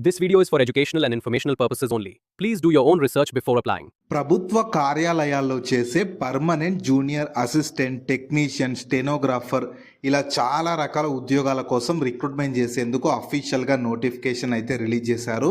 This video is for educational and informational purposes only. Please do your own research before applying. ప్రభుత్వ కార్యాలయాల్లో చేసే permanent junior assistant technician stenographer ఇలా చాలా రకాల ఉద్యోగాల కోసం రిక్రూట్మెంట్ చేసేందుకు అఫీషియల్గా నోటిఫికేషన్ అయితే రిలీజ్ చేశారు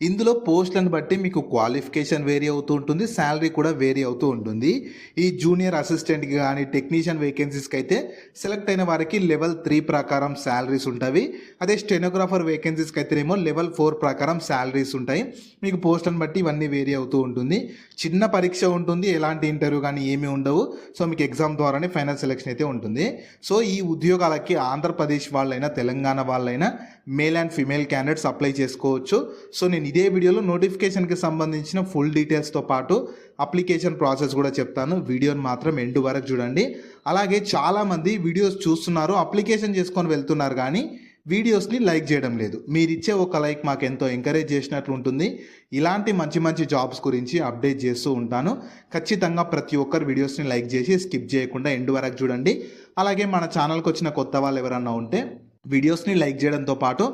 ఇందులో పోస్టులను బట్టి మీకు క్వాలిఫికేషన్ వేరీ అవుతూ ఉంటుంది శాలరీ కూడా వేరీ అవుతూ ఉంటుంది. ఈ జూనియర్ అసిస్టెంట్కి కానీ టెక్నీషియన్ వేకెన్సీస్కి అయితే సెలెక్ట్ అయిన వారికి లెవెల్ త్రీ ప్రకారం శాలరీస్ ఉంటాయి. అదే స్టెనోగ్రాఫర్ వేకెన్సీస్కి అయితేనేమో లెవెల్ ఫోర్ ప్రకారం శాలరీస్ ఉంటాయి. మీకు పోస్టులను బట్టి ఇవన్నీ వేరీ అవుతూ ఉంటుంది. చిన్న పరీక్ష ఉంటుంది ఎలాంటి ఇంటర్వ్యూ కానీ ఏమీ ఉండవు. సో మీకు ఎగ్జామ్ ద్వారానే ఫైనల్ సెలెక్షన్ అయితే ఉంటుంది. సో ఈ ఉద్యోగాలకి ఆంధ్రప్రదేశ్ వాళ్ళైనా తెలంగాణ వాళ్ళైనా male and female candidates apply చేసుకోవచ్చు. సో నేను ఇదే వీడియోలో నోటిఫికేషన్కి సంబంధించిన ఫుల్ డీటెయిల్స్తో పాటు అప్లికేషన్ ప్రాసెస్ కూడా చెప్తాను. వీడియోని మాత్రం ఎండ్ వరకు చూడండి. అలాగే చాలామంది వీడియోస్ చూస్తున్నారు అప్లికేషన్ చేసుకొని వెళ్తున్నారు కానీ వీడియోస్ని లైక్ చేయడం లేదు. మీరు ఇచ్చే ఒక లైక్ మాకు ఎంతో ఎంకరేజ్ చేసినట్లు ఉంటుంది. ఇలాంటి మంచి మంచి జాబ్స్ గురించి అప్డేట్ చేస్తూ ఉంటాను. ఖచ్చితంగా ప్రతి ఒక్కరు వీడియోస్ని లైక్ చేసి స్కిప్ చేయకుండా ఎండ్ వరకు చూడండి. అలాగే మన ఛానల్కి వచ్చిన కొత్త వాళ్ళు ఎవరన్నా ఉంటే వీడియోస్ని లైక్ చేయడంతో పాటు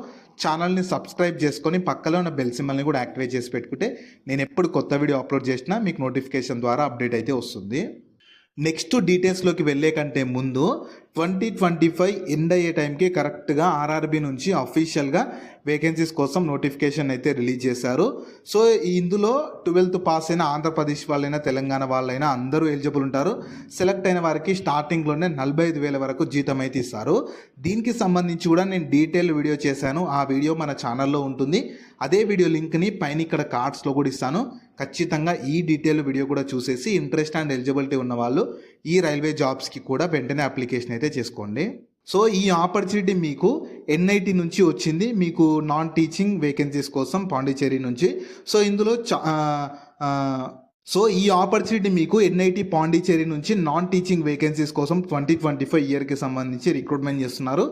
ఛానల్ని సబ్స్క్రైబ్ చేసుకొని పక్కలో ఉన్న బెల్ సింబల్ని కూడా యాక్టివేట్ చేసి పెట్టుకుంటే నేను ఎప్పుడు కొత్త వీడియో అప్లోడ్ చేసినా మీకు నోటిఫికేషన్ ద్వారా అప్డేట్ అయితే వస్తుంది. నెక్స్ట్ డీటెయిల్స్లోకి వెళ్ళే కంటే ముందు ట్వంటీ ట్వంటీ ఫైవ్ ఎండ్ అయ్యే టైంకి కరెక్ట్గా ఆర్ఆర్బి నుంచి అఫీషియల్గా వేకెన్సీస్ కోసం నోటిఫికేషన్ అయితే రిలీజ్ చేశారు. సో ఇందులో ట్వెల్త్ పాస్ అయిన ఆంధ్రప్రదేశ్ వాళ్ళైనా తెలంగాణ వాళ్ళైనా అందరూ ఎలిజిబుల్ ఉంటారు. సెలెక్ట్ అయిన వారికి స్టార్టింగ్లోనే నలభై ఐదు వేల వరకు జీతం అయితే ఇస్తారు. దీనికి సంబంధించి కూడా నేను డీటెయిల్ వీడియో చేశాను. ఆ వీడియో మన ఛానల్లో ఉంటుంది. అదే వీడియో లింక్ని పైన ఇక్కడ కార్డ్స్లో కూడా ఇస్తాను. ఖచ్చితంగా ఈ డీటెయిల్ వీడియో కూడా చూసేసి ఇంట్రెస్ట్ అండ్ ఎలిజిబిలిటీ ఉన్న వాళ్ళు ఈ రైల్వే జాబ్స్కి కూడా వెంటనే అప్లికేషన్ అయితే చేసుకోండి. సో ఈ ఆపర్చునిటీ మీకు ఎన్ఐటి నుంచి వచ్చింది. మీకు నాన్ టీచింగ్ వేకెన్సీస్ కోసం పాండిచేరి నుంచి. సో ఇందులో చా సో ఈ ఆపర్చునిటీ మీకు ఎన్ఐటి పాండిచేరి నుంచి నాన్ టీచింగ్ వేకెన్సీస్ కోసం ట్వంటీ ట్వంటీ ఫైవ్ ఇయర్కి సంబంధించి రిక్రూట్మెంట్ చేస్తున్నారు.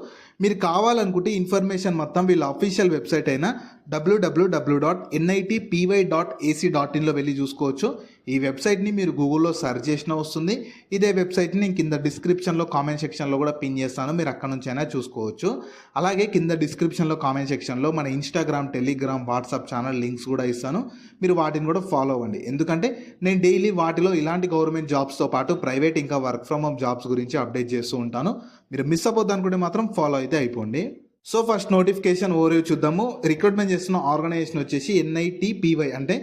మీరు కావాలనుకుంటే ఇన్ఫర్మేషన్ మొత్తం వీళ్ళ అఫీషియల్ వెబ్సైట్ అయిన WWW dot NITPY dot AC dot ఇన్లో వెళ్ళి చూసుకోవచ్చు. ఈ వెబ్సైట్ని మీరు గూగుల్లో సెర్చ్ చేసినా వస్తుంది. ఇదే వెబ్సైట్ని నేను కింద డిస్క్రిప్షన్లో కామెంట్ సెక్షన్లో కూడా పిన్ చేస్తాను. మీరు అక్కడ నుంచైనా చూసుకోవచ్చు. అలాగే కింద డిస్క్రిప్షన్లో కామెంట్ సెక్షన్లో మన Instagram Telegram WhatsApp channel links కూడా ఇస్తాను. మీరు వాటిని కూడా ఫాలో అవ్వండి. ఎందుకంటే నేను డైలీ వాటిలో ఇలాంటి గవర్నమెంట్ జాబ్స్తో పాటు ప్రైవేట్ ఇంకా వర్క్ ఫ్రమ్ హోమ్ జాబ్స్ గురించి అప్డేట్ చేస్తూ ఉంటాను. మీరు మిస్ అవ్వద్దు అనుకుంటే మాత్రం ఫాలో అయితే అయిపోండి. సో ఫస్ట్ నోటిఫికేషన్ ఓరియో చూద్దాము. రిక్రూట్మెంట్ చేస్తున్న ఆర్గనైజేషన్ వచ్చేసి ఎన్ఐటీ పీవై అంటే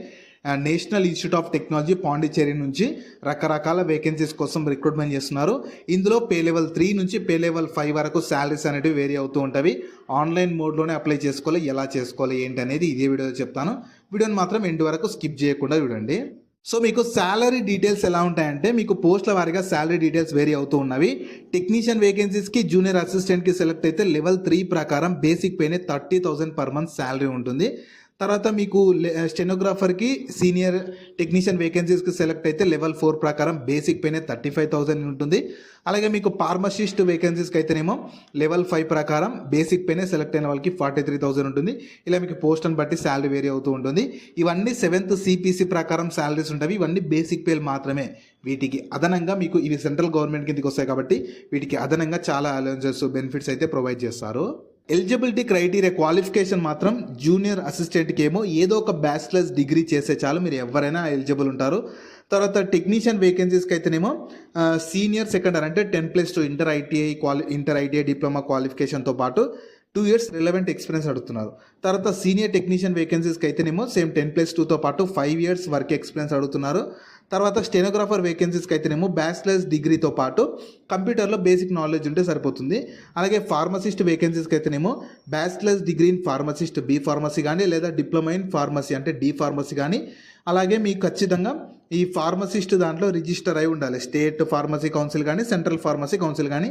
National Institute of Technology Pondicherry నుంచి రకరకాల వేకెన్సీస్ కోసం రిక్రూట్మెంట్ చేస్తున్నారు. ఇందులో పే లెవెల్ త్రీ నుంచి పే లెవెల్ ఫైవ్ వరకు శాలరీస్ అనేవి వేరీ అవుతూ ఉంటాయి. ఆన్లైన్ మోడ్లోనే అప్లై చేసుకోవాలి ఎలా చేసుకోవాలి ఏంటి అనేది ఇదే వీడియోలో చెప్తాను. వీడియోని మాత్రం ఎండ్ వరకు స్కిప్ చేయకుండా చూడండి. సో మీకు శాలరీ డీటెయిల్స్ ఎలా ఉంటాయంటే మీకు పోస్టుల వారీగా శాలరీ డీటెయిల్స్ వేరీ అవుతూ ఉన్నవి. టెక్నీషియన్ వేకెన్సీస్కి జూనియర్ అసిస్టెంట్కి సెలెక్ట్ అయితే లెవెల్ త్రీ ప్రకారం బేసిక్ పేనే thirty thousand per month salary ఉంటుంది. తర్వాత మీకు స్టెనోగ్రాఫర్కి సీనియర్ టెక్నీషియన్ వేకెన్సీస్కి సెలెక్ట్ అయితే లెవెల్ ఫోర్ ప్రకారం బేసిక్ పేనే థర్టీ ఫైవ్ థౌసండ్ ఉంటుంది. అలాగే మీకు ఫార్మసిస్ట్ వేకెన్సీస్కి అయితేనేమో లెవెల్ ఫైవ్ ప్రకారం బేసిక్ పేనే సెలెక్ట్ అయిన వాళ్ళకి ఫార్టీ త్రీ థౌసండ్ ఉంటుంది. ఇలా మీకు పోస్ట్ని బట్టి శాలరీ వేరీ అవుతూ ఉంటుంది. ఇవన్నీ సెవెంత్ సిపిసి ప్రకారం శాలరీస్ ఉంటాయి. ఇవన్నీ బేసిక్ పేలు మాత్రమే. వీటికి అదనంగా మీకు ఇవి సెంట్రల్ గవర్నమెంట్ కిందకి వస్తాయి కాబట్టి వీటికి అదనంగా చాలా అలవెన్సెస్ బెనిఫిట్స్ అయితే ప్రొవైడ్ చేస్తారు. ఎలిజిబిలిటీ క్రైటీరియా క్వాలిఫికేషన్ మాత్రం జూనియర్ అసిస్టెంట్కి ఏమో ఏదో ఒక బ్యాచిలర్స్ డిగ్రీ చేసే చాలు. మీరు ఎవరైనా ఎలిజిబుల్ ఉంటారు. తర్వాత టెక్నీషియన్ వేకెన్సీస్కి అయితేనేమో సీనియర్ సెకండర్ అంటే ten plus two inter ITI క్వాలి inter ITI diploma క్వాలిఫికేషన్తో పాటు టూ ఇయర్స్ రిలవెంట్ ఎక్స్పీరియన్స్ అడుగుతున్నారు. తర్వాత సీనియర్ టెక్నీషియన్ వేకెన్సీస్కి అయితేనేమో సేమ్ టెన్ ప్లస్ టూతో పాటు ఫైవ్ ఇయర్స్ వర్క్ ఎక్స్పీరియన్స్ అడుగుతున్నారు. తర్వాత స్టెనోగ్రాఫర్ వేకెన్సీస్కి అయితేనేమో బ్యాచిలర్స్ డిగ్రీతో పాటు కంప్యూటర్లో బేసిక్ నాలెడ్జ్ ఉంటే సరిపోతుంది. అలాగే ఫార్మసిస్ట్ వేకెన్సీస్కి అయితేనేమో bachelors degree in pharmacist B pharmacy కానీ లేదా డిప్లొమా ఇన్ ఫార్మసీ అంటే డి ఫార్మసీ కానీ అలాగే మీకు ఖచ్చితంగా ఈ ఫార్మసిస్ట్ దాంట్లో రిజిస్టర్ అయి ఉండాలి. స్టేట్ ఫార్మసీ కౌన్సిల్ కానీ సెంట్రల్ ఫార్మసీ కౌన్సిల్ కానీ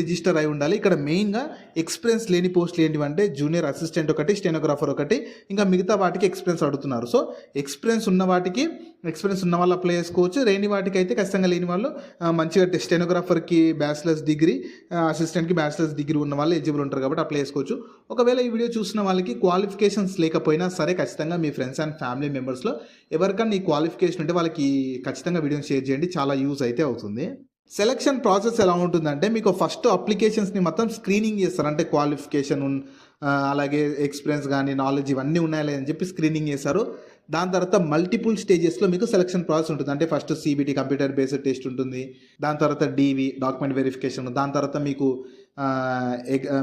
రిజిస్టర్ అయి ఉండాలి. ఇక్కడ మెయిన్గా ఎక్స్పీరియన్స్ లేని పోస్టులు ఏంటివంటే జూనియర్ అసిస్టెంట్ ఒకటి స్టెనోగ్రాఫర్ ఒకటి ఇంకా మిగతా వాటికి ఎక్స్పీరియన్స్ అడుగుతున్నారు. సో ఎక్స్పీరియన్స్ ఉన్న వాటికి ఎక్స్పీరియన్స్ ఉన్న వాళ్ళు అప్లై చేసుకోవచ్చు లేని వాటికి అయితే ఖచ్చితంగా లేని వాళ్ళు మంచిగా స్టెనోగ్రాఫర్కి బ్యాచిలర్స్ డిగ్రీ అసిస్టెంట్కి బ్యాచిలర్స్ డిగ్రీ ఉన్న వాళ్ళు ఎలిజిబుల్ ఉంటారు కాబట్టి అప్లై చేసుకోవచ్చు ఒకవేళ ఈ వీడియో చూసిన వాళ్ళకి క్వాలిఫికేషన్స్ లేకపోయినా సరే ఖచ్చితంగా మీ ఫ్రెండ్స్ అండ్ ఫ్యామిలీ మెంబర్స్లో ఎవరికన్నా ఈ క్వాలిఫికేషన్ ఉంటే వాళ్ళకి ఖచ్చితంగా వీడియోని షేర్ చేయండి. చాలా యూజ్ అయితే అవుతుంది. సెలక్షన్ ప్రాసెస్ ఎలా ఉంటుందంటే మీకు ఫస్ట్ అప్లికేషన్స్ని మొత్తం స్క్రీనింగ్ చేస్తారు. అంటే క్వాలిఫికేషన్ అలాగే ఎక్స్పీరియన్స్ కానీ నాలెడ్జ్ ఇవన్నీ ఉన్నాయా లేదని చెప్పి స్క్రీనింగ్ చేస్తారు. దాని తర్వాత మల్టిపుల్ స్టేజెస్లో మీకు సెలక్షన్ ప్రాసెస్ ఉంటుంది. అంటే first CBT computer based test ఉంటుంది. దాని తర్వాత డీవీ డాక్యుమెంట్ వెరిఫికేషన్ దాని తర్వాత మీకు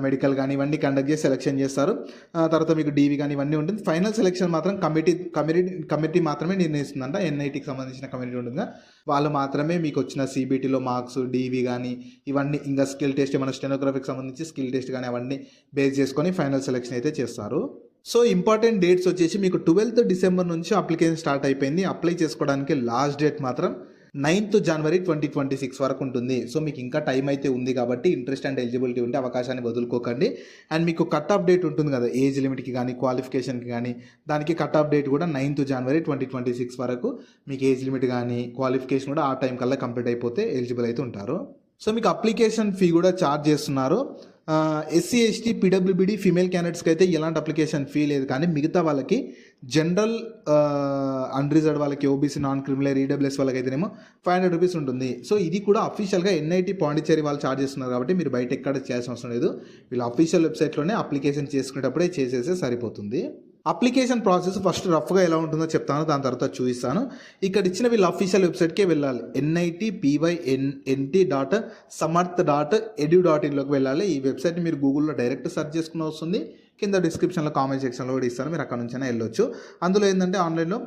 మెడికల్ కానీ ఇవన్నీ కండక్ట్ చేసి సెలెక్షన్ చేస్తారు. ఆ తర్వాత మీకు డీవీ కానీ ఇవన్నీ ఉంటుంది. ఫైనల్ సెలెక్షన్ మాత్రం కమిటీ కమిటీ కమిటీ మాత్రమే నిర్ణయిస్తుందంట. ఎన్ఐటికి సంబంధించిన కమిటీ ఉంటుంది వాళ్ళు మాత్రమే మీకు వచ్చిన సిబిటీలో మార్క్స్ డీవీ కానీ ఇవన్నీ ఇంకా స్కిల్ టెస్ట్ ఏమైనా స్టెనోగ్రఫీకి సంబంధించి స్కిల్ టెస్ట్ కానీ అవన్నీ బేస్ చేసుకొని ఫైనల్ సెలెక్షన్ అయితే చేస్తారు. సో ఇంపార్టెంట్ డేట్స్ వచ్చేసి మీకు ట్వెల్త్ డిసెంబర్ నుంచి అప్లికేషన్ స్టార్ట్ అయిపోయింది. అప్లై చేసుకోవడానికి లాస్ట్ డేట్ మాత్రం నైన్త్ జనవరి ట్వంటీ ట్వంటీ సిక్స్ వరకు ఉంటుంది. సో మీకు ఇంకా టైం అయితే ఉంది కాబట్టి ఇంట్రెస్ట్ అండ్ ఎలిజిబిలిటీ ఉంటే అవకాశాన్ని వదులుకోకండి. అండ్ మీకు కట్ ఆఫ్ డేట్ ఉంటుంది కదా ఏజ్ లిమిట్కి కానీ క్వాలిఫికేషన్కి కానీ దానికి కట్ ఆఫ్ డేట్ కూడా నైన్త్ జనవరి ట్వంటీ ట్వంటీ సిక్స్ వరకు మీకు ఏజ్ లిమిట్ కానీ క్వాలిఫికేషన్ కూడా ఆ టైం కల్లా కంప్లీట్ అయిపోతే ఎలిజిబుల్ అయితే ఉంటారు. సో మీకు అప్లికేషన్ ఫీ కూడా ఛార్జ్ చేస్తున్నారు. ఎస్సీ ఎస్టీ పీడబ్ల్యూబీడీ ఫీమేల్ క్యాండిడేట్స్కి అయితే ఎలాంటి అప్లికేషన్ ఫీ లేదు. కానీ మిగతా వాళ్ళకి జనరల్ అన్రిజర్వ్ వాళ్ళకి ఓబీసీ నాన్ క్రిమినల్ ఈడబ్ల్యూఎస్ వాళ్ళకి అయితేనేమో ఫైవ్ హండ్రెడ్ రూపీస్ ఉంటుంది. సో ఇది కూడా అఫీషియల్గా ఎన్ఐటి పాండిచ్చేరి వాళ్ళు ఛార్జ్ చేస్తున్నారు కాబట్టి మీరు బయట ఎక్కడ చేయాల్సిన అవసరం లేదు. వీళ్ళు అఫీషియల్ వెబ్సైట్లోనే అప్లికేషన్ చేసుకునేటప్పుడే చేసేస్తే సరిపోతుంది. అప్లికేషన్ ప్రాసెస్ ఫస్ట్ రఫ్గా ఎలా ఉంటుందో చెప్తాను దాని తర్వాత చూపిస్తాను. ఇక్కడ ఇచ్చిన వీళ్ళ అఫీషియల్ వెబ్సైట్కే వెళ్ళాలి. NIT PY N NT dot Samarth dot edu dot ఇన్లోకి వెళ్ళాలి. ఈ వెబ్సైట్ మీరు గూగుల్లో డైరెక్ట్ సెర్చ్ చేసుకుని వస్తుంది కింద డిస్క్రిప్షన్లో కామెంట్ సెక్షన్లో కూడా ఇస్తాను. మీరు అక్కడ నుంచైనా వెళ్ళొచ్చు. అందులో ఏంటంటే ఆన్లైన్లో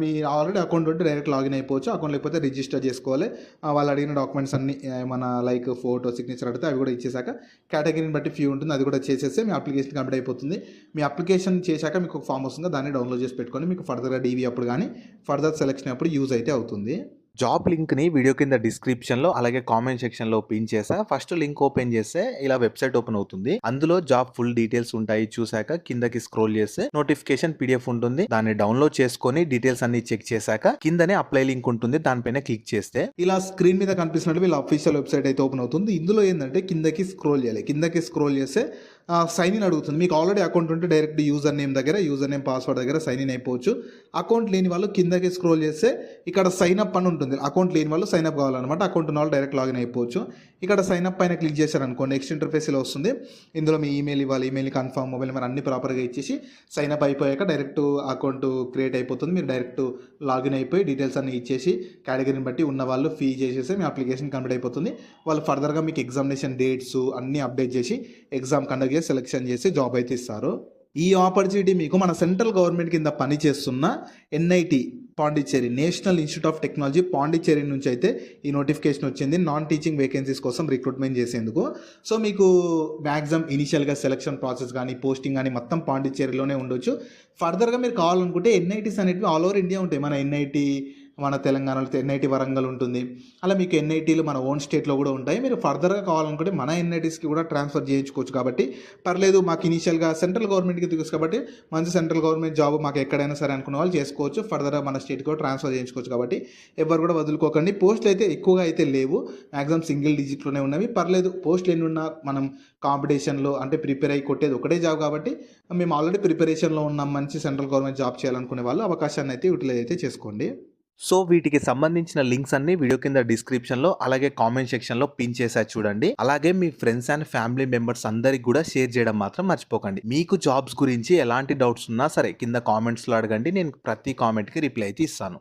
మీ ఆల్రెడీ అకౌంట్ ఉంటే డైరెక్ట్ లాగిన్ అయిపోవచ్చు. అకౌంట్ లేకపోతే రిజిస్టర్ చేసుకోవాలి. వాళ్ళు అడిగిన డాక్యుమెంట్స్ అన్ని మన లైక్ ఫోటో సిగ్నేచర్ అడిగితే అవి కూడా ఇచ్చేసాక కేటగిరీని బట్టి ఫీ ఉంటుంది. అది కూడా చేసేస్తే మీ అప్లికేషన్ కంప్లీట్ అయిపోతుంది. మీ అప్లికేషన్ చేశాక మీకు ఒక ఫామ్ వస్తుంది. దాన్ని డౌన్లోడ్ చేసి పెట్టుకొని మీకు ఫర్దర్గా డీవీ అప్పుడు కానీ ఫర్దర్ సెలెక్షన్ అప్పుడు యూజ్ అయితే అవుతుంది. జాబ్ లింక్ని వీడియో కింద డిస్క్రిప్షన్లో అలాగే కామెంట్ సెక్షన్లో పిన్ చేసా ఫస్ట్ లింక్ ఓపెన్ చేస్తే ఇలా వెబ్సైట్ ఓపెన్ అవుతుంది. అందులో జాబ్ ఫుల్ డీటెయిల్స్ ఉంటాయి చూసాక కిందకి స్క్రోల్ చేస్తే నోటిఫికేషన్ పీడిఎఫ్ ఉంటుంది. దాన్ని డౌన్లోడ్ చేసుకొని డీటెయిల్స్ అన్ని చెక్ చేశాక కిందనే అప్లై లింక్ ఉంటుంది. దానిపైన క్లిక్ చేస్తే ఇలా స్క్రీన్ మీద కనిపిస్తున్నట్టు వీళ్ళ అఫీషియల్ వెబ్సైట్ అయితే ఓపెన్ అవుతుంది. ఇందులో ఏంటంటే కిందకి స్క్రోల్ చేయాలి. కిందకి స్క్రోల్ చేస్తే సైన్ ఇన్ అడుగుతుంది. మీకు ఆల్రెడీ అకౌంట్ ఉంటే డైరెక్ట్ యూజర్ నేమ్ దగ్గర యూజర్ నేమ్ పాస్వర్డ్ దగ్గర సైన్ ఇన్ అయిపోవచ్చు. అకౌంట్ లేని వాళ్ళు కిందకి స్క్రోల్ చేస్తే ఇక్కడ సైన్ అప్ అని ఉంటుంది. అకౌంట్ లేని వాళ్ళు సైన్ అప్ కావాలన్నమాట. అకౌంట్ ఉన్న వాళ్ళు డైరెక్ట్ లాగిన్ అయిపోవచ్చు. ఇక్కడ సైన్ అప్ పైన క్లిక్ చేశారనుకో నెక్స్ట్ ఇంటర్ఫేస్ ఇలా వస్తుంది. ఇందులో మీ ఈమెయిల్ ఇవ్వాలి ఈమెయిల్ కన్ఫర్మ్ మొబైల్ నెంబర్ అన్ని ప్రాపర్గా ఇచ్చేసి సైన్ అప్ అయిపోయాక డైరెక్ట్ అకౌంట్ క్రియేట్ అయిపోతుంది. మీరు డైరెక్ట్ లాగిన్ అయిపోయి డీటెయిల్స్ అన్ని ఇచ్చేసి కేటగిరీని బట్టి ఉన్న వాళ్ళు ఫీ చేసేసి మీ అప్లికేషన్ కంప్లీట్ అయిపోతుంది. వాళ్ళు ఫర్దర్గా మీకు ఎగ్జామినేషన్ డేట్స్ అన్నీ అప్డేట్ చేసి ఎగ్జామ్ కండక్ట్ చేసి సెలెక్షన్ చేసి జాబ్ అయితే ఇస్తారు. ఈ ఆపర్చునిటీ మీకు మన సెంట్రల్ గవర్నమెంట్ కింద పనిచేస్తున్న NIT Pondicherry national institute of technology Pondicherry నుంచి అయితే ఈ నోటిఫికేషన్ వచ్చింది. నాన్ టీచింగ్ వేకెన్సీస్ కోసం రిక్రూట్మెంట్ చేసేందుకు. సో మీకు మ్యాక్సిమం ఇనిషియల్గా సెలక్షన్ ప్రాసెస్ కానీ పోస్టింగ్ కానీ మొత్తం పాండిచ్చేరిలోనే ఉండొచ్చు. ఫర్దర్గా మీరు కావాలనుకుంటే ఎన్ఐటీస్ అనేటివి ఆల్ ఓవర్ ఇండియా ఉంటాయి. మన ఎన్ఐటీ మన తెలంగాణలో ఎన్ఐటి వరంగల్ ఉంటుంది. అలా మీకు ఎన్ఐటీలు మన ఓన్ స్టేట్లో కూడా ఉంటాయి. మీరు ఫర్దర్గా కావాలనుకుంటే మన ఎన్ఐటీస్కి కూడా ట్రాన్స్ఫర్ చేయించుకోవచ్చు కాబట్టి. పర్లేదు మాకు ఇనీషియల్గా సెంట్రల్ గవర్నమెంట్కి దిగుచ్చు కాబట్టి మంచి సెంట్రల్ గవర్నమెంట్ జాబ్ మాకు ఎక్కడైనా సరే అనుకున్న వాళ్ళు చేసుకోవచ్చు. ఫర్దర్గా మన స్టేట్కి కూడా ట్రాన్స్ఫర్ చేయించుకోవచ్చు కాబట్టి. ఎవరు కూడా వదులుకోకండి. పోస్టులు అయితే ఎక్కువగా అయితే లేవు. మ్యాక్సిమం సింగిల్ డిజిట్లోనే ఉన్నవి. పర్లేదు పోస్టులు ఎన్ని ఉన్నా మనం కాంపిటీషన్లో అంటే ప్రిపేర్ అయ్యి కొట్టేది ఒకటే జాబ్ కాబట్టి మేము ఆల్రెడీ ప్రిపరేషన్లో ఉన్న. మంచి సెంట్రల్ గవర్నమెంట్ జాబ్ చేయాలనుకునే వాళ్ళు అవకాశాన్ని అయితే యూటిలైజ్ అయితే చేసుకోండి. సో వీటికి సంబంధించిన లింక్స్ అన్ని వీడియో కింద డిస్క్రిప్షన్లో అలాగే కామెంట్ సెక్షన్లో పిన్ చేశారు చూడండి. అలాగే మీ ఫ్రెండ్స్ అండ్ ఫ్యామిలీ మెంబర్స్ అందరికి కూడా షేర్ చేయడం మాత్రం మర్చిపోకండి. మీకు జాబ్స్ గురించి ఎలాంటి డౌట్స్ ఉన్నా సరే కింద కామెంట్స్లో అడగండి. నేను ప్రతి కామెంట్కి రిప్లై అయితే ఇస్తాను.